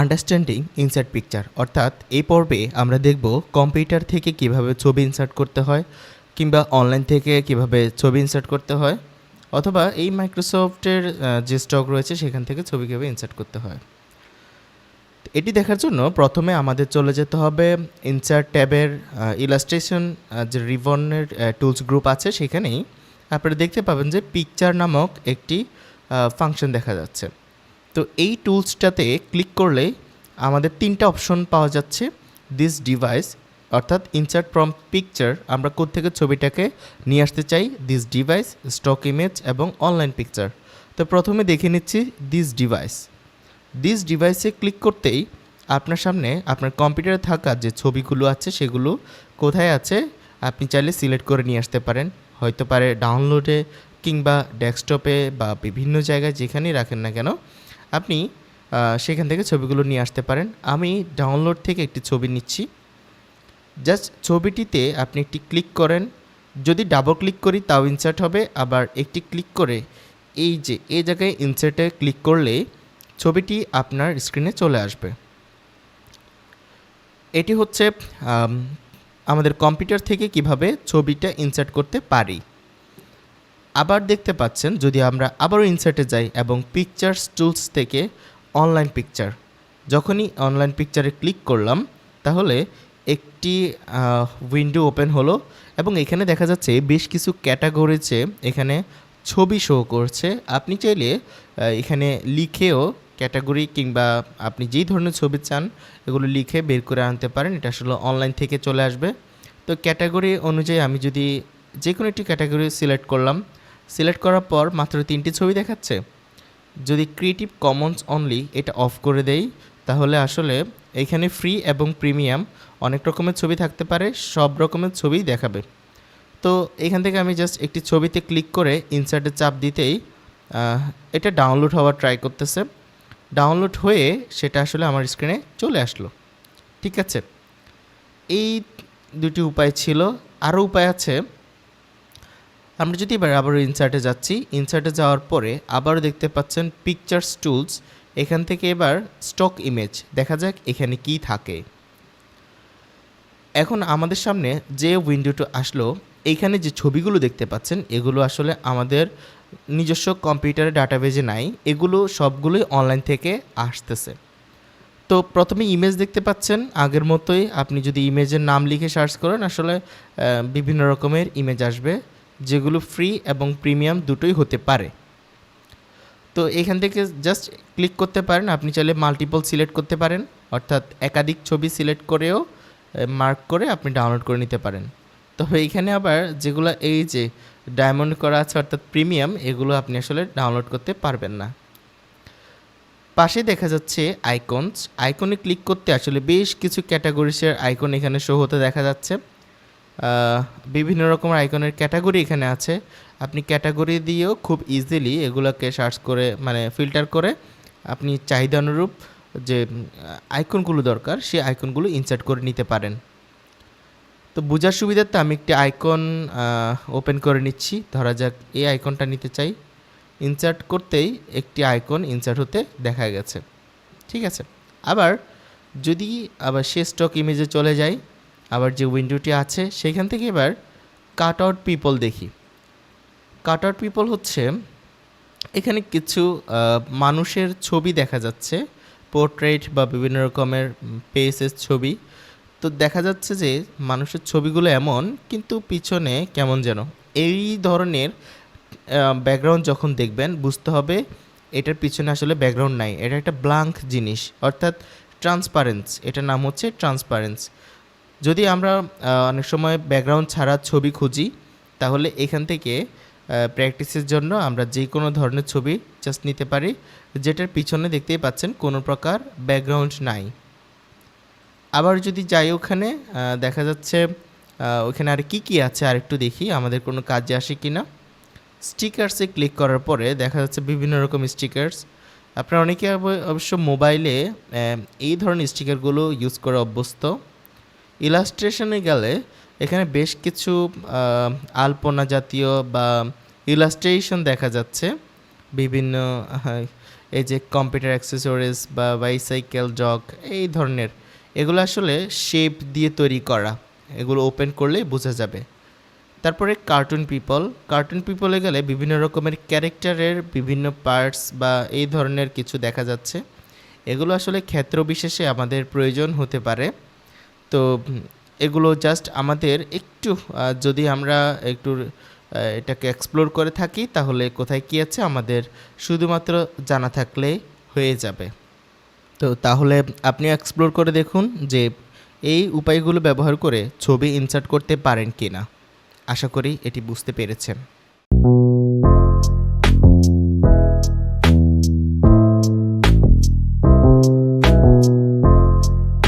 Understanding insert picture অর্থাৎ এই পর্বে আমরা দেখব কম্পিউটার থেকে কীভাবে ছবি ইনসার্ট করতে হয়, কিংবা অনলাইন থেকে কীভাবে ছবি ইনসার্ট করতে হয়, অথবা এই মাইক্রোসফটের যে স্টক রয়েছে সেখান থেকে ছবি কীভাবে ইনসার্ট করতে হয়। এটি দেখার জন্য প্রথমে আমাদের চলে যেতে হবে ইনসার্ট ট্যাবের ইলাস্ট্রেশন যে রিবনের টুলস গ্রুপ আছে সেখানেই। আপনারা দেখতে পাবেন যে পিকচার নামক একটি ফাংশন দেখা যাচ্ছে। তো এই টুলসটাতে ক্লিক করলে আমাদের তিনটা অপশন পাওয়া যাচ্ছে দিস ডিভাইস অর্থাৎ ইনসার্ট ফ্রম পিকচার আমরা থেকে ছবিটাকে নিয়ে আসতে চাই দিস ডিভাইস স্টক ইমেজ এবং অনলাইন পিকচার তো প্রথমে দেখে নিচ্ছি দিস ডিভাইস দিস ডিভাইসে ক্লিক করতেই আপনার সামনে আপনার কম্পিউটারে থাকা যে ছবিগুলো আছে সেগুলো কোথায় আছে, আপনি চাইলে সিলেক্ট করে নিয়ে আসতে পারেন। হয়তো পারে ডাউনলোডে কিংবা ডেস্কটপে বা বিভিন্ন জায়গায় যেখানেই রাখেন না কেন। আপনি সেখান থেকে ছবিগুলো নিয়ে আসতে পারেন। আমি ডাউনলোড থেকে একটি ছবি নিচ্ছি। জাস্ট ছবিটিতে আপনি একটি ক্লিক করেন। যদি ডাবল ক্লিক করি, তাও ইনসার্ট হবে। আবার একটি ক্লিক করে এই যে, এই জায়গায় ইনসার্টে ক্লিক করলে ছবিটি আপনার স্ক্রিনে চলে আসবে। এটি হচ্ছে আমাদের কম্পিউটার থেকে কীভাবে ছবিটা ইনসার্ট করতে পারি। আবার দেখতে পাচ্ছেন যদি আমরা আবারও ইনসার্টে যাই এবং পিকচার্স টুলস থেকে অনলাইন পিকচার যখনই অনলাইন পিকচারে ক্লিক করলাম, তাহলে একটি উইন্ডো ওপেন হলো এবং এখানে দেখা যাচ্ছে বেশ কিছু ক্যাটাগরিতে এখানে ছবি শো করছে। আপনি চাইলে এখানে লিখেও ক্যাটাগরি কিংবা আপনি যেই ধরনের ছবি চান, এগুলো লিখে বের করে আনতে পারেন। এটা আসলে অনলাইন থেকে চলে আসবে। তো ক্যাটাগরি অনুযায়ী আমি যদি যে কোনো একটি ক্যাটাগরি সিলেক্ট করলাম সিলেক্ট করার পর মাত্র তিনটি ছবি দেখাচ্ছে। যদি ক্রিয়েটিভ কমন্স অনলি এটা অফ করে দেই, তাহলে আসলে এখানে ফ্রি এবং প্রিমিয়াম অনেক রকমের ছবি থাকতে পারে, সব রকমের ছবিই দেখাবে। তো এখান থেকে আমি জাস্ট একটি ছবিতে ক্লিক করে ইনসার্টে চাপ দিতেই এটা ডাউনলোড হওয়ার ট্রাই করতেছে। ডাউনলোড হয়ে সেটা আসলে আমার স্ক্রিনে চলে আসলো। ঠিক আছে? এই দুটি উপায় ছিল। আরও উপায় আছে। আমরা যদি এবার আবারও ইনসার্টে যাচ্ছি ইনসার্টে যাওয়ার পরে আবারও দেখতে পাচ্ছেন পিকচার্স টুলস এখান থেকে এবার স্টক ইমেজ দেখা যাক এখানে কি থাকে। এখন আমাদের সামনে যে উইন্ডোটা আসলো এইখানে যে ছবিগুলো দেখতে পাচ্ছেন, এগুলো আসলে আমাদের নিজস্ব কম্পিউটারে ডাটাবেজে নাই, এগুলো সবগুলোই অনলাইন থেকে আসতেছে। তো প্রথমে ইমেজ দেখতে পাচ্ছেন, আগের মতোই আপনি যদি ইমেজের নাম লিখে সার্চ করেন, আসলে বিভিন্ন রকমের ইমেজ আসবে। যেগুলো ফ্রি এবং প্রিমিয়াম দুটোই হতে পারে। তো এখান থেকে জাস্ট ক্লিক করতে পারেন। আপনি চাইলে মাল্টিপল সিলেক্ট করতে পারেন। অর্থাৎ একাধিক ছবি সিলেক্ট করেও মার্ক করে আপনি ডাউনলোড করে নিতে পারেন। তবে এইখানে আবার যেগুলো এই যে ডায়মন্ড করা আছে, অর্থাৎ প্রিমিয়াম এগুলো আপনি আসলে ডাউনলোড করতে পারবেন না। পাশে দেখা যাচ্ছে আইকনস আইকনে ক্লিক করতে আসলে বেশ কিছু ক্যাটাগরিসের আইকন এখানে শো হতে দেখা যাচ্ছে। বিভিন্ন রকমের আইকনের ক্যাটাগরি এখানে আছে। আপনি ক্যাটাগরি দিয়েও খুব ইজিলি এগুলোকে সার্চ করে মানে ফিল্টার করে আপনি চাহিদা অনুরূপ যে আইকনগুলো দরকার, সেই আইকনগুলো ইনসার্ট করে নিতে পারেন। তো বোঝার সুবিধার্থে আমি একটি আইকন ওপেন করে নিচ্ছি। ধরা যাক এই আইকনটা নিতে চাই। ইনসার্ট করতেই একটি আইকন ইনসার্ট হতে দেখা গেছে। ঠিক আছে? আবার যদি আবার সে স্টক ইমেজে চলে যাই আবার যে উইন্ডোটি আছে সেখান থেকে এবার কাট আউট পিপল দেখি। কাট আউট পিপল হচ্ছে, এখানে কিছু মানুষের ছবি দেখা যাচ্ছে পোর্ট্রেট বা বিভিন্ন রকমের পেসের ছবি। তো দেখা যাচ্ছে যে, মানুষের ছবিগুলো এমন, কিন্তু পিছনে কেমন যেন। এই ধরনের ব্যাকগ্রাউন্ড যখন দেখবেন, বুঝতে হবে এটার পিছনে আসলে ব্যাকগ্রাউন্ড নাই। এটা একটা ব্লাঙ্ক জিনিস, অর্থাৎ ট্রান্সপারেন্স এটার নাম হচ্ছে ট্রান্সপারেন্স যদি আমরা অনেক সময় ব্যাকগ্রাউন্ড ছাড়া ছবি খুঁজি, তাহলে এখান থেকে প্র্যাকটিসের জন্য আমরা যে কোনো ধরনের ছবি জাস্ট নিতে পারি, যেটার পিছনে দেখতেই পাচ্ছেন কোনো প্রকার ব্যাকগ্রাউন্ড নাই। আবার যদি যাই ওখানে দেখা যাচ্ছে ওখানে আর কি কি আছে আর একটু দেখি, আমাদের কোনো কাজে আসে কি না স্টিকার্সে ক্লিক করার পরে দেখা যাচ্ছে বিভিন্ন রকম স্টিকার্স আপনারা অনেকে অব- অবশ্য মোবাইলে এই ধরনের স্টিকারগুলো ইউজ করে অভ্যস্ত। ইলাস্ট্রেশনে গেলে এখানে বেশ কিছু আলপনা জাতীয় বা ইলাস্ট্রেশন দেখা যাচ্ছে। বিভিন্ন আহ, এই যে কম্পিউটার অ্যাক্সেসরিজ বা বাইসাইকেল জগ এই ধরনের। এগুলো আসলে শেপ দিয়ে তৈরি করা। এগুলো ওপেন করলেই বোঝা যাবে। তারপরে কার্টুন পিপল কার্টুন পিপলে গেলে বিভিন্ন রকমের ক্যারেক্টারের বিভিন্ন পার্টস বা এই ধরনের কিছু দেখা যাচ্ছে। এগুলো আসলে ক্ষেত্র বিশেষে আমাদের প্রয়োজন হতে পারে। তো এগুলো জাস্ট আমাদের একটু যদি আমরা একটু এটাকে এক্সপ্লোর করে থাকি, তাহলে কোথায় কী আছে আমাদের শুধুমাত্র জানা থাকলে হয়ে যাবে। তো তাহলে আপনি এক্সপ্লোর করে দেখুন যে এই উপায়গুলো ব্যবহার করে ছবি ইনসার্ট করতে পারেন কি না আশা করি এটি বুঝতে পেরেছেন।